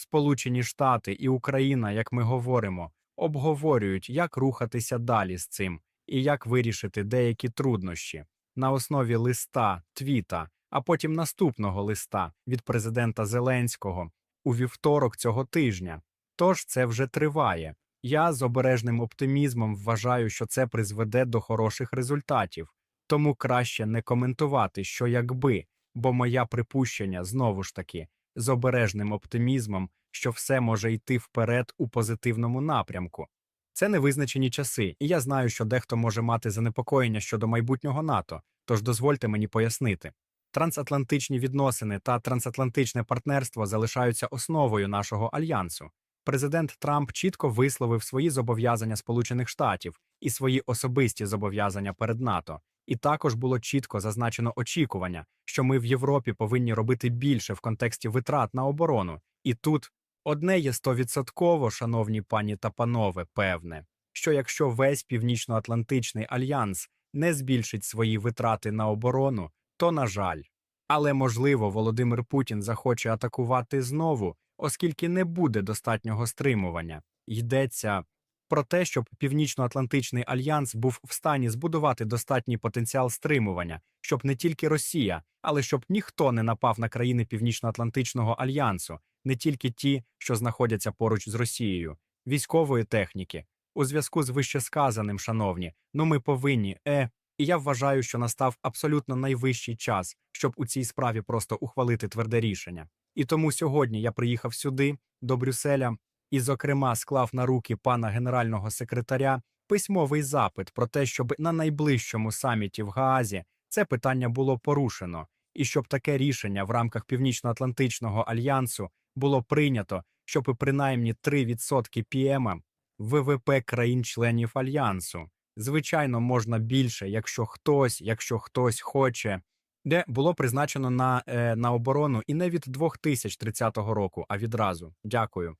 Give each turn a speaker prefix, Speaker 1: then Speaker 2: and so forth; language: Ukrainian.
Speaker 1: Сполучені Штати і Україна, як ми говоримо, обговорюють, як рухатися далі з цим і як вирішити деякі труднощі на основі листа, твіта, а потім наступного листа від президента Зеленського у вівторок цього тижня. Тож це вже триває. Я з обережним оптимізмом вважаю, що це призведе до хороших результатів, тому краще не коментувати, що якби, бо моя припущення знову ж таки з обережним оптимізмом, що все може йти вперед у позитивному напрямку. Це невизначені часи, і я знаю, що дехто може мати занепокоєння щодо майбутнього НАТО, тож дозвольте мені пояснити. Трансатлантичні відносини та трансатлантичне партнерство залишаються основою нашого альянсу. Президент Трамп чітко висловив свої зобов'язання Сполучених Штатів і свої особисті зобов'язання перед НАТО. І також було чітко зазначено очікування, що ми в Європі повинні робити більше в контексті витрат на оборону. І тут одне є стовідсотково, шановні пані та панове, певне, що якщо весь Північноатлантичний альянс не збільшить свої витрати на оборону, то на жаль. Але можливо, Володимир Путін захоче атакувати знову, оскільки не буде достатнього стримування. Йдеться про те, щоб Північноатлантичний альянс був в стані збудувати достатній потенціал стримування, щоб не тільки Росія, але щоб ніхто не напав на країни Північноатлантичного альянсу, не тільки ті, що знаходяться поруч з Росією, військової техніки. У зв'язку з вищесказаним, шановні, ну ми повинні, е, і я вважаю, що настав абсолютно найвищий час, щоб у цій справі просто ухвалити тверде рішення. І тому сьогодні я приїхав сюди, до Брюсселя, і, зокрема, склав на руки пана генерального секретаря письмовий запит про те, щоб на найближчому саміті в Гаазі це питання було порушено, і щоб таке рішення в рамках Північно-Атлантичного альянсу було прийнято, щоб принаймні 3% ПІМа ВВП країн-членів альянсу. Звичайно, можна більше, якщо хтось, якщо хтось хоче, де було призначено на, е, на оборону і не від 2030 року, а відразу. Дякую.